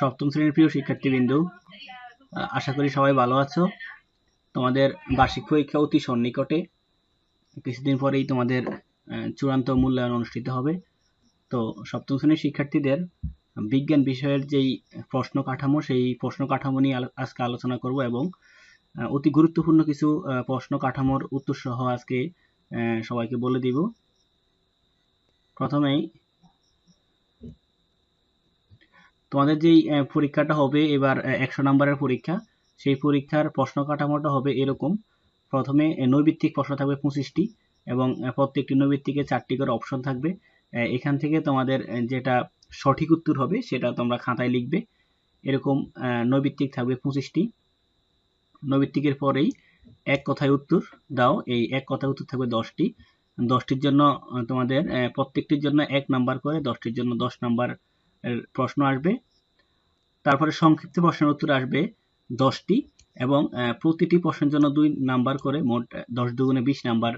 সপ্তম শ্রেণির প্রিয় শিক্ষার্থীবৃন্দু আশা করি সবাই ভালো আছো। তোমাদের বার্ষিক পরীক্ষা অতি সন্নিকটে। কিছুদিন পরেই তোমাদের চূড়ান্ত মূল্যায়ন অনুষ্ঠিত হবে। তো সপ্তম শ্রেণির শিক্ষার্থীদের বিজ্ঞান বিষয়ের যেই প্রশ্ন কাঠামো, সেই প্রশ্ন কাঠামো নিয়ে আজকে আলোচনা করব এবং অতি গুরুত্বপূর্ণ কিছু প্রশ্ন কাঠামোর উত্তর সহ আজকে সবাইকে বলে দিব। প্রথমেই তোমাদের যেই পরীক্ষাটা হবে, এবার একশো নম্বরের পরীক্ষা, সেই পরীক্ষার প্রশ্ন কাঠামোটা হবে এরকম। প্রথমে নৈবিত্তিক প্রশ্ন থাকবে পঁচিশটি এবং প্রত্যেকটি নৈবিত্তিকে চারটি করে অপশন থাকবে। এখান থেকে তোমাদের যেটা সঠিক উত্তর হবে, সেটা তোমরা খাতায় লিখবে। এরকম নৈবিত্তিক থাকবে পঁচিশটি। নৈবিত্তিকের পরেই এক কথায় উত্তর দাও, এই এক কথায় উত্তর থাকবে দশটি। দশটির জন্য, তোমাদের প্রত্যেকটির জন্য এক নাম্বার করে, দশটির জন্য দশ নাম্বার প্রশ্ন আসবে। তারপরে সংক্ষিপ্ত প্রশ্নের উত্তর আসবে দশটি এবং প্রতিটি প্রশ্নের জন্য দুই নাম্বার করে মোট দশ দুগুণে বিশ নাম্বার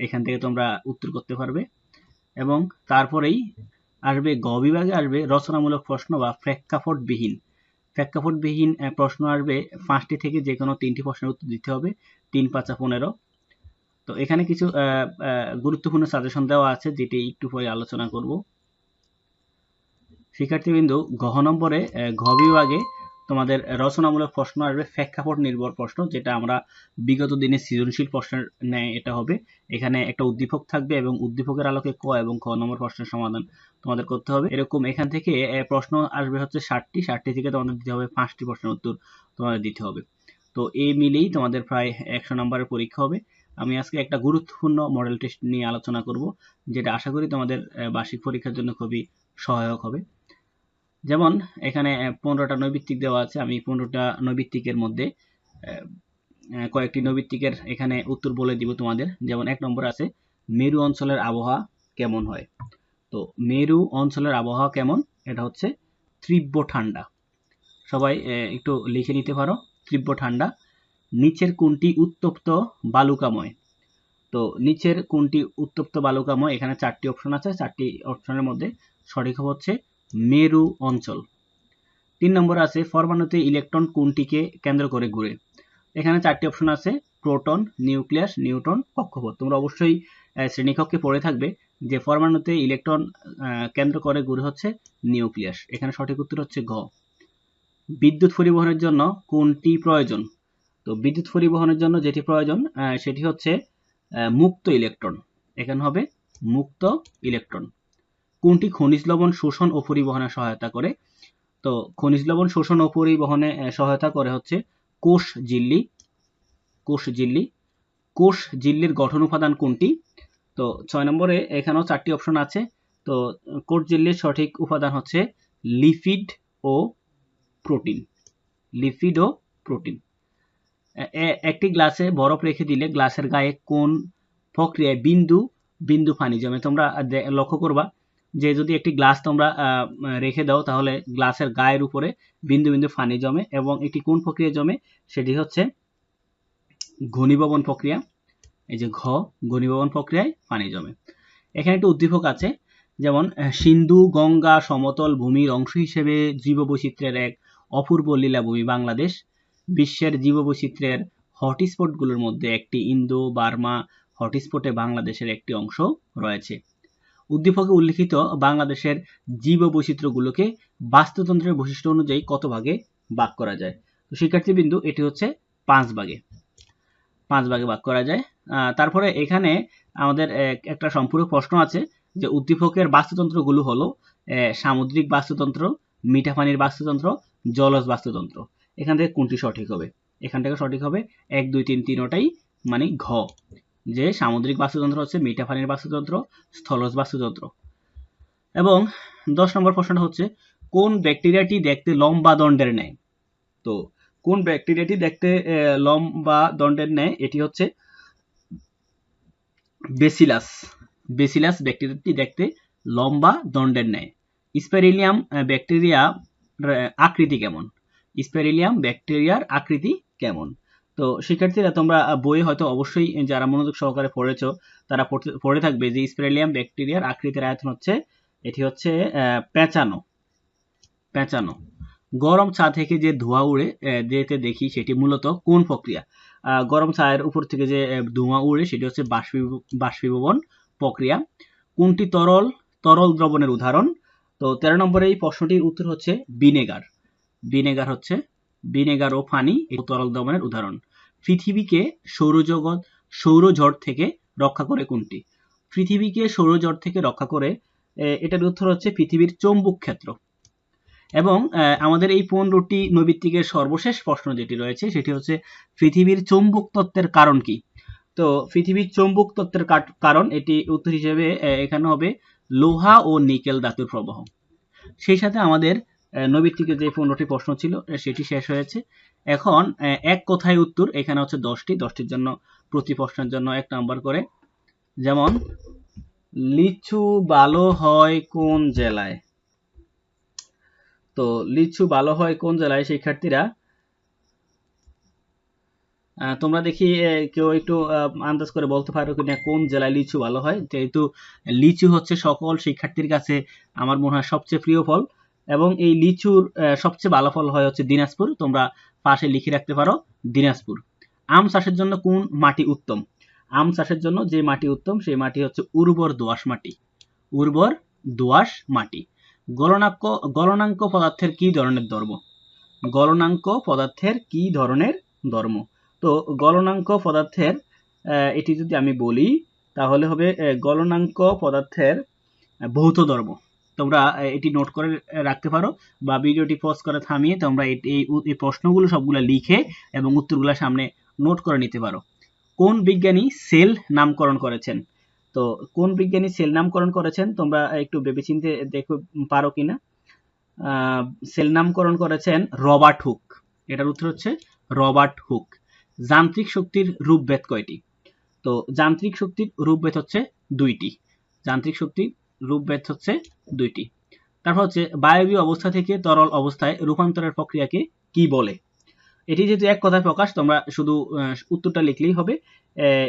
এখান থেকে তোমরা উত্তর করতে পারবে। এবং তারপরেই আসবে গ বিভাগে আসবে রচনামূলক প্রশ্ন বা প্রেক্ষাপটবিহীন। প্রেক্ষাপটবিহীন প্রশ্ন আসবে পাঁচটি থেকে যে কোনো তিনটি প্রশ্নের উত্তর দিতে হবে, তিন, পাঁচা পনেরো। তো এখানে কিছু গুরুত্বপূর্ণ সাজেশন দেওয়া আছে যেটি একটু পরে আলোচনা করব। শিক্ষার্থীবৃন্দু, ঘ নম্বরে ঘ বিভাগে তোমাদের রচনামূলক প্রশ্ন আসবে প্রেক্ষাপট নির্ভর প্রশ্ন, যেটা আমরা বিগত দিনে সৃজনশীল প্রশ্নের ন্যায় এটা হবে। এখানে একটা উদ্দীপক থাকবে এবং উদ্দীপকের আলোকে ক এবং খ নম্বর প্রশ্নের সমাধান তোমাদের করতে হবে। এরকম এখান থেকে প্রশ্ন আসবে হচ্ছে ষাটটি ষাটটি থেকে তোমাদের দিতে হবে পাঁচটি প্রশ্নের উত্তর তোমাদের দিতে হবে। তো এই মিলেই তোমাদের প্রায় একশো নম্বরের পরীক্ষা হবে। আমি আজকে একটা গুরুত্বপূর্ণ মডেল টেস্ট নিয়ে আলোচনা করব, যেটা আশা করি তোমাদের বার্ষিক পরীক্ষার জন্য খুবই সহায়ক হবে। যেমন এখানে পনেরোটা নৈবিত্তিক দেওয়া আছে, আমি পনেরোটা নৈবিত্তিকের মধ্যে কয়েকটি নৈবিত্তিকের এখানে উত্তর বলে দিব তোমাদের। যেমন এক নম্বর আছে, মেরু অঞ্চলের আবহাওয়া কেমন হয়? তো মেরু অঞ্চলের আবহাওয়া কেমন? এটা হচ্ছে তীব্র ঠান্ডা। সবাই একটু লিখে নিতে পারো, তীব্র ঠান্ডা। নিচের কোনটি উত্তপ্ত বালুকাময়? তো নিচের কোনটি উত্তপ্ত বালুকাময়? এখানে চারটি অপশন আছে, চারটি অপশনের মধ্যে সঠিক হচ্ছে মেরু অঞ্চল। তিন নম্বর আছে, পরমাণুতে ইলেকট্রন কোনটিকে কেন্দ্র করে ঘুরে? এখানে চারটি অপশন আছে, প্রোটন, নিউক্লিয়াস, নিউট্রন, কক্ষপথ। তোমরা অবশ্যই শ্রেণীকক্ষে পড়ে থাকবে যে পরমাণুতে ইলেকট্রন কেন্দ্র করে ঘুরে হচ্ছে নিউক্লিয়াস। এখানে সঠিক উত্তর হচ্ছে ঘ। বিদ্যুৎ পরিবহনের জন্য কোনটি প্রয়োজন? তো বিদ্যুৎ পরিবহনের জন্য যেটি প্রয়োজন সেটি হচ্ছে মুক্ত ইলেকট্রন। এখানে হবে মুক্ত ইলেকট্রন। কোনটি খনিজ লবণ শোষণ ও পরিবহনে সহায়তা করে? তো খনিজ লবণ শোষণ ও পরিবহনে সহায়তা করে হচ্ছে কোষ ঝিল্লি কোষ ঝিল্লি কোষ ঝিল্লির গঠন উপাদান কোনটি? তো ছয় নম্বরে এখানেও চারটি অপশন আছে। তো কোষ ঝিল্লির সঠিক উপাদান হচ্ছে লিপিড ও প্রোটিন। লিপিড ও প্রোটিন। একটি গ্লাসে বরফ রেখে দিলে গ্লাসের গায়ে কোন প্রক্রিয়ায় বিন্দু বিন্দু পানি জমে তোমরা লক্ষ্য করবা যে যদি একটি গ্লাস তোমরা রেখে দাও, তাহলে গ্লাসের গায়ের উপরে বিন্দু বিন্দু পানি জমে এবং এটি কোন প্রক্রিয়ায় জমে? সেটি হচ্ছে ঘনীভবন প্রক্রিয়া। এই যে ঘ, ঘনীভবন প্রক্রিয়ায় পানি জমে। এখানে একটি উদ্দীপক আছে, যেমন সিন্ধু, গঙ্গা, সমতল ভূমির অংশ হিসেবে জীববৈচিত্র্যের এক অপূর্ব লীলাভূমি বাংলাদেশ। বিশ্বের জীববৈচিত্র্যের হটস্পটগুলোর মধ্যে একটি ইন্দো, বার্মা হটস্পটে বাংলাদেশের একটি অংশ রয়েছে। উদ্দীপকে উল্লিখিত বাংলাদেশের জীববৈচিত্র্যগুলোকে বাস্তুতন্ত্রের বৈশিষ্ট্য অনুযায়ী কত ভাগে ভাগ করা যায়? তো শিক্ষার্থীবৃন্দু, এটি হচ্ছে পাঁচ ভাগে। পাঁচ ভাগে ভাগ করা যায়। তারপরে এখানে আমাদের একটা সম্পূরক প্রশ্ন আছে যে উদ্দীপকের বাস্তুতন্ত্রগুলো হলো সামুদ্রিক বাস্তুতন্ত্র মিঠা পানির বাস্তুতন্ত্র, জলজ বাস্তুতন্ত্র। এখান থেকে কোনটি সঠিক হবে? এখান থেকে সঠিক হবে এক, দুই, তিন তিনোটাই মানে ঘ। যে সামুদ্রিক বাস্তুতন্ত্র হচ্ছে মিঠা পানির বাস্তুতন্ত্র, স্থলজ বাস্তুতন্ত্র। এবং দশ নম্বর প্রশ্নটা হচ্ছে, কোন ব্যাকটেরিয়াটি দেখতে লম্বা দণ্ডের নেয় তো কোন ব্যাকটেরিয়াটি দেখতে লম্বা দণ্ডের ন্যায়? এটি হচ্ছে বেসিলাস। বেসিলাস ব্যাকটেরিয়াটি দেখতে লম্বা দণ্ডের ন্যায়। স্পেরিলিয়াম ব্যাকটেরিয়া আকৃতি কেমন? স্পেরিলিয়াম ব্যাকটেরিয়ার আকৃতি কেমন? তো শিক্ষার্থীরা তোমরা বইয়ে হয়তো অবশ্যই যারা মনোযোগ সহকারে পড়েছো, তারা পড়ে থাকবে যে স্পেরিলিয়াম ব্যাকটেরিয়ার আকৃতির আয়তন হচ্ছে, এটি হচ্ছে পেঁচানো পেঁচানো গরম চা থেকে যে ধোঁয়া উড়ে যেতে দেখি সেটি মূলত কোন প্রক্রিয়া? গরম চায়ের উপর থেকে যে ধোঁয়া উড়ে, সেটি হচ্ছে বাষ্পীভবন প্রক্রিয়া। কোনটি তরল? তরল দ্রবণের উদাহরণ। তো তেরো নম্বরে এই প্রশ্নটির উত্তর হচ্ছে ভিনেগার। ভিনেগার হচ্ছে, ভিনেগার ও এই তরল দ্রবণের উদাহরণ। পৃথিবীকে সৌরজগৎ, সৌরঝড় থেকে রক্ষা করে কোনটি? পৃথিবীকে সৌরঝড় থেকে রক্ষা করে এটার উত্তর হচ্ছে পৃথিবীর চৌম্বক ক্ষেত্র। এবং আমাদের এই পনেরোটি নৈবিত্তিকের সর্বশেষ প্রশ্ন যেটি রয়েছে সেটি হচ্ছে পৃথিবীর চৌম্বক তত্ত্বের কারণ কি? তো পৃথিবীর চৌম্বক তত্ত্বের কারণ এটি উত্তর হিসেবে এখানে হবে লোহা ও নিকেল ধাতুর প্রবাহ। সেই সাথে আমাদের আহ, নৈবিত্তিকের যে পনেরোটি প্রশ্ন ছিল সেটি শেষ হয়েছে। এখন এক কথায় উত্তর? এখানে হচ্ছে দশটি। দশটির জন্য প্রতি প্রশ্নের জন্য এক নাম্বার করে। যেমন লিচু ভালো হয় কোন জেলায়? তো লিচু ভালো হয় কোন জেলায়? শিক্ষার্থীরা তোমরা দেখি কেউ একটু আন্দাজ করে বলতে পারো কিনা কোন জেলায় লিচু ভালো হয়? যেহেতু লিচু হচ্ছে সকল শিক্ষার্থীর কাছে আমার মনে হয় সবচেয়ে প্রিয় ফল। এবং এই লিচুর সবচেয়ে ভালো ফল হয় হচ্ছে দিনাজপুর। তোমরা পাশে লিখে রাখতে পারো, দিনাজপুর। আম চাষের জন্য কোন মাটি উত্তম? আম চাষের জন্য যে মাটি উত্তম, সেই মাটি হচ্ছে উর্বর দোআঁশ মাটি। উর্বর দোআঁশ মাটি। গলনাঙ্ক গলনাঙ্ক পদার্থের কি ধরনের ধর্ম? গলনাঙ্ক পদার্থের কি ধরনের ধর্ম? তো গলনাঙ্ক পদার্থের এটি যদি আমি বলি, তাহলে হবে গলনাঙ্ক পদার্থের ভৌত ধর্ম। তোমরা এটি নোট করে রাখতে পারো বা ভিডিওটি পজ করে থামিয়ে তোমরা এই প্রশ্নগুলো সবগুলো লিখে এবং উত্তরগুলো সামনে নোট করে নিতে পারো। কোন বিজ্ঞানী সেল নামকরণ করেছেন? তো কোন বিজ্ঞানী সেল নামকরণ করেছেন তোমরা একটু ভেবেচিন্তে দেখো, পারো কিনা? সেল নামকরণ করেছেন রবার্ট হুক। এটার উত্তর হচ্ছে রবার্ট হুক। যান্ত্রিক শক্তির রূপভেদ কয়টি? তো যান্ত্রিক শক্তির রূপভেদ হচ্ছে দুইটি। যান্ত্রিক শক্তির রূপভেদ হচ্ছে দুইটি। তারপর হচ্ছে বায়বীয় অবস্থা থেকে তরল অবস্থায় রূপান্তরের প্রক্রিয়াকে কি বলে? এটি যেহেতু এক কথায় প্রকাশ, তোমরা শুধু উত্তরটা লিখলেই হবে।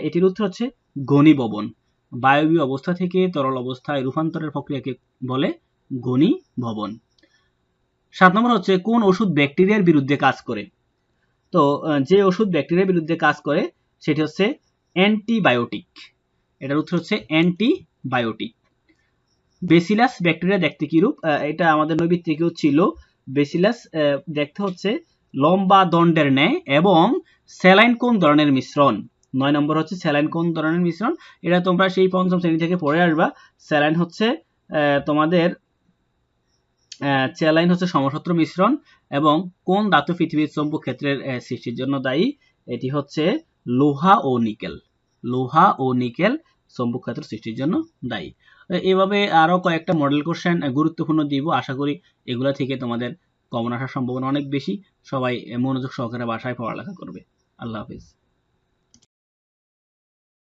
এটির উত্তর হচ্ছে ঘনীভবন। বায়বীয় অবস্থা থেকে তরল অবস্থায় রূপান্তরের প্রক্রিয়াকে বলে ঘনীভবন। সাত নম্বর হচ্ছে কোন ওষুধ ব্যাকটেরিয়ার বিরুদ্ধে কাজ করে? তো যে ওষুধ ব্যাকটেরিয়ার বিরুদ্ধে কাজ করে, সেটি হচ্ছে অ্যান্টিবায়োটিক। এটার উত্তর হচ্ছে অ্যান্টিবায়োটিক। বেসিলাস ব্যাকটেরিয়া দেখতে কিরূপ? এটা আমাদের নৈবিত্তিকেও ছিল। বেসিলাস দেখতে হচ্ছে লম্বা দণ্ডের ন্যায় এবং স্যালাইন কোন ধরনের মিশ্রণ। নয় নম্বর হচ্ছে স্যালাইন কোন ধরনের মিশ্রণ। এটা তোমরা সেই পঞ্চম শ্রেণি থেকে পড়ে আসবা। স্যালাইন হচ্ছে তোমাদের স্যালাইন হচ্ছে সমসত্র মিশ্রণ এবং কোন ধাতু পৃথিবীর চৌম্বক ক্ষেত্রের সৃষ্টির জন্য দায়ী। এটি হচ্ছে লোহা ও নিকেল। লোহা ও নিকেল চৌম্বক ক্ষেত্র সৃষ্টির জন্য দায়ী। এভাবে আরও কয়েকটা মডেল কোশ্চেন গুরুত্বপূর্ণ দিব। আশা করি এগুলো থেকে তোমাদের কমন আসার সম্ভাবনা অনেক বেশি। সবাই মনোযোগ সহকারে বাসায় পড়ালেখা করবে। আল্লাহ হাফিজ।